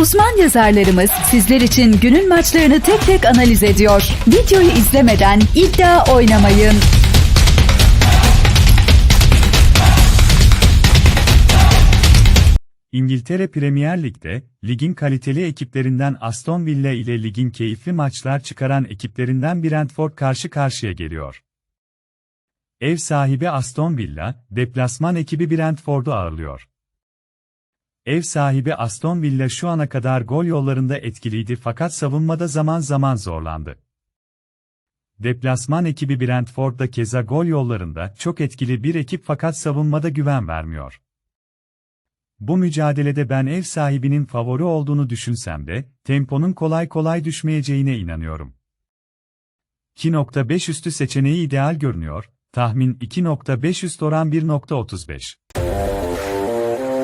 Uzman yazarlarımız sizler için günün maçlarını tek tek analiz ediyor. Videoyu izlemeden iddia oynamayın. İngiltere Premier Lig'de, ligin kaliteli ekiplerinden Aston Villa ile ligin keyifli maçlar çıkaran ekiplerinden Brentford karşı karşıya geliyor. Ev sahibi Aston Villa, deplasman ekibi Brentford'u ağırlıyor. Ev sahibi Aston Villa şu ana kadar gol yollarında etkiliydi fakat savunmada zaman zaman zorlandı. Deplasman ekibi Brentford da keza gol yollarında çok etkili bir ekip fakat savunmada güven vermiyor. Bu mücadelede ben ev sahibinin favori olduğunu düşünsem de, temponun kolay kolay düşmeyeceğine inanıyorum. 2.5 üstü seçeneği ideal görünüyor, tahmin 2.5 üst oran 1.35.